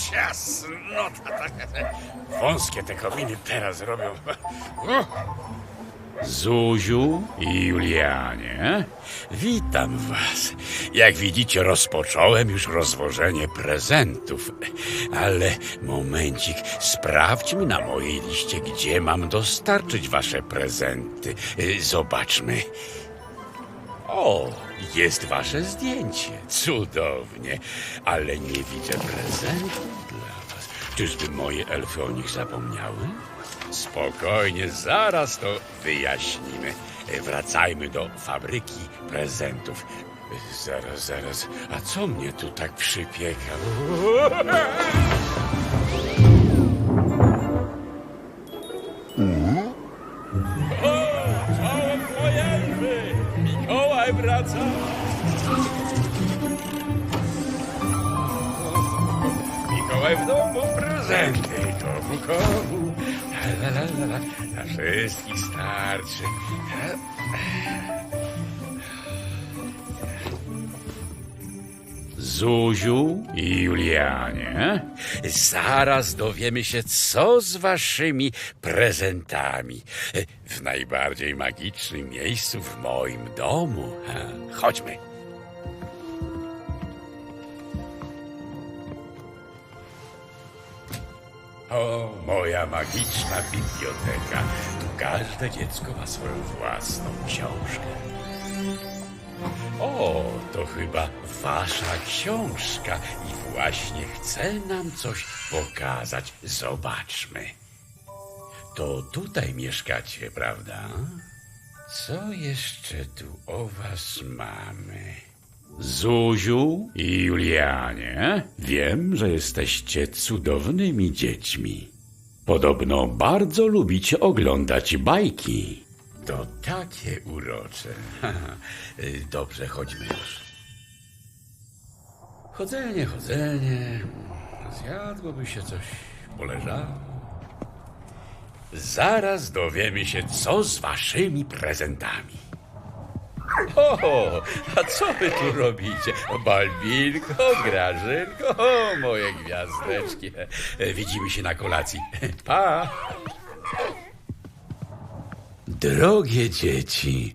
Ciasnota. Wąskie te kominy teraz robią. Zuziu i Julianie, witam was. Jak widzicie, rozpocząłem już rozwożenie prezentów. Ale momencik, sprawdźmy na mojej liście, gdzie mam dostarczyć wasze prezenty. Zobaczmy. O, jest wasze zdjęcie. Cudownie. Ale nie widzę prezentów dla was. Czyżby moje elfy o nich zapomniały? Spokojnie, zaraz to wyjaśnimy. E, Wracajmy do fabryki prezentów. E, Zaraz, zaraz. A co mnie tu tak przypieka? Mikołaj wraca! Mikołaj w domu prezenty. Komu, komu? La. Na wszystkich starczy. Zuziu i Julianie, zaraz dowiemy się, co z waszymi prezentami. W najbardziej magicznym miejscu w moim domu. Chodźmy. O, moja magiczna biblioteka. Tu każde dziecko ma swoją własną książkę. O, to chyba wasza książka i właśnie chce nam coś pokazać. Zobaczmy. To tutaj mieszkacie, prawda? Co jeszcze tu o was mamy? Zuziu i Julianie, wiem, że jesteście cudownymi dziećmi. Podobno bardzo lubicie oglądać bajki. To takie urocze. Dobrze, chodźmy już. Chodzenie, chodzenie. Zjadłoby się coś, poleżało. Zaraz dowiemy się, co z waszymi prezentami. O, a co wy tu robicie? Balbinko, Grażynko, o, moje gwiazdeczki. Widzimy się na kolacji. Pa! Drogie dzieci,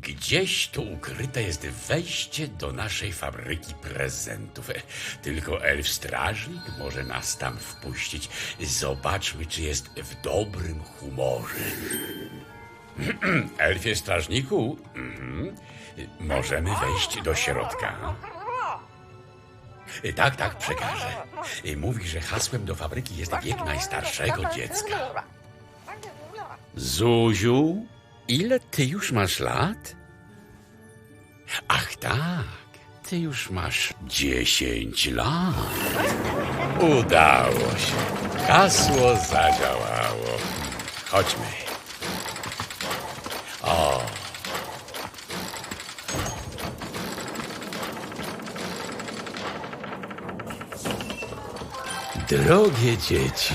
gdzieś tu ukryte jest wejście do naszej fabryki prezentów. Tylko elf strażnik może nas tam wpuścić. Zobaczmy, czy jest w dobrym humorze. Elfie strażniku, mhm. możemy wejść do środka. Tak, tak, przekażę. Mówi, że hasłem do fabryki jest wiek najstarszego dziecka. Zuziu, ile ty już masz lat? Ach tak, ty już masz dziesięć lat. Udało się. Hasło zadziałało. Chodźmy. O. Drogie dzieci,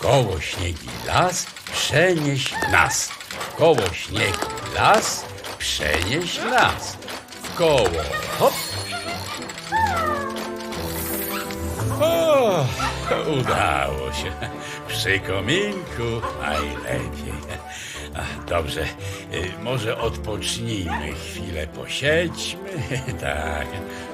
W koło śniegi las, przenieś nas. koło śniegu las, przenieś las. W koło, hop. O, udało się. Przy kominku najlepiej. Dobrze, y, może odpocznijmy chwilę, posiedźmy. Tak,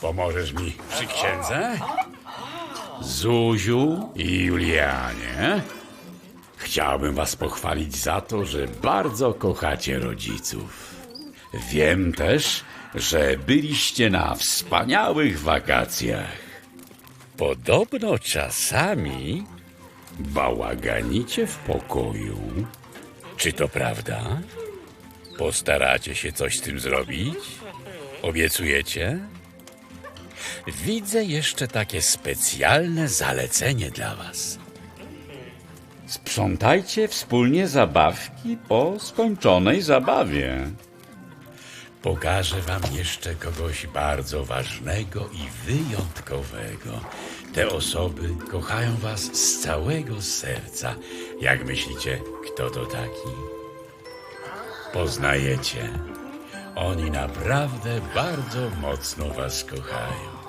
Pomożesz mi przy księdze? Zuziu i Julianie. Chciałbym was pochwalić za to, że bardzo kochacie rodziców. Wiem też, że byliście na wspaniałych wakacjach. Podobno czasami bałaganicie w pokoju. Czy to prawda? Postaracie się coś z tym zrobić? Obiecujecie? Widzę jeszcze takie specjalne zalecenie dla was. Sprzątajcie wspólnie zabawki po skończonej zabawie. Pokażę wam jeszcze kogoś bardzo ważnego i wyjątkowego. Te osoby kochają was z całego serca. Jak myślicie, kto to taki? Poznajecie. Oni naprawdę bardzo mocno was kochają.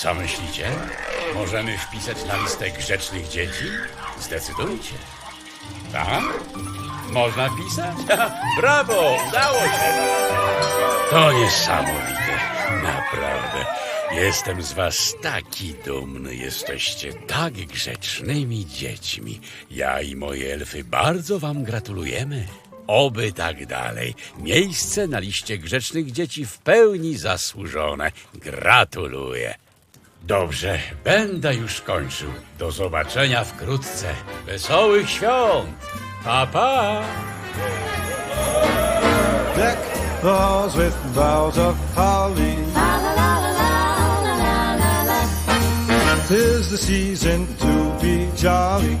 Co myślicie? Możemy wpisać na listę grzecznych dzieci? Zdecydujcie. Tak? Można pisać? Brawo! Udało się! To niesamowite. Naprawdę. Jestem z was taki dumny. Jesteście tak grzecznymi dziećmi. Ja i moje elfy bardzo wam gratulujemy. Oby tak dalej. Miejsce na liście grzecznych dzieci w pełni zasłużone. Gratuluję. Dobrze, będę już kończył. Do zobaczenia wkrótce. Wesołych świąt! Pa, pa! Deck with boughs of holly. Tis the season to be jolly.